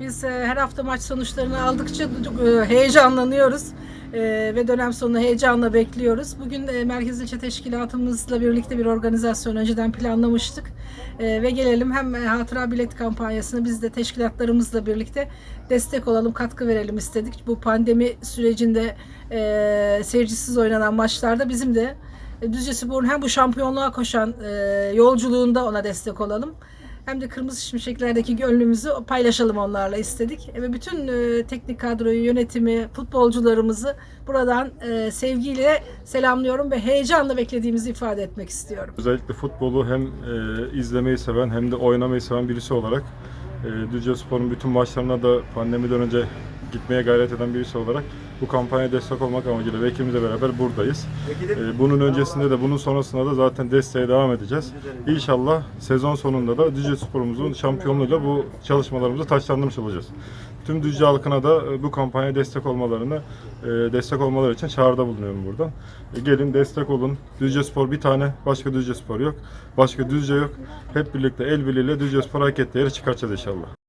Biz e, her hafta maç sonuçlarını aldıkça e, heyecanlanıyoruz E, ve dönem sonunu heyecanla bekliyoruz. Bugün Merkez İlçe Teşkilatımızla birlikte bir organizasyon önceden planlamıştık ve gelelim hem hatıra bilet kampanyasını biz de teşkilatlarımızla birlikte destek olalım, katkı verelim istedik. Bu pandemi sürecinde seyircisiz oynanan maçlarda bizim de Düzce Spor'un hem bu şampiyonluğa koşan yolculuğunda ona destek olalım. Hem de Kırmızı Şimşekler'deki gönlümüzü paylaşalım onlarla istedik. E, Ve bütün e, teknik kadroyu, yönetimi, futbolcularımızı buradan e, sevgiyle selamlıyorum ve heyecanla beklediğimizi ifade etmek istiyorum. Özellikle futbolu hem e, izlemeyi seven hem de oynamayı seven birisi olarak e, Düzce Spor'un bütün maçlarına da pandemiden önce gitmeye gayret eden birisi olarak bu kampanyaya destek olmak amacıyla vekimizle beraber buradayız. E, bunun öncesinde de bunun sonrasında da zaten desteğe devam edeceğiz. İnşallah sezon sonunda da Düzce Spor'umuzun şampiyonluğuyla bu çalışmalarımızı taçlandırmış olacağız. Tüm Düzce halkına da e, bu kampanyaya destek olmalarını, e, destek olmaları için çağrıda bulunuyorum buradan. E, Gelin destek olun. Düzce Spor bir tane, başka Düzce Spor yok. Başka Düzce yok. Hep birlikte el birliğiyle Düzce Spor hak ettiği yere çıkartacağız inşallah.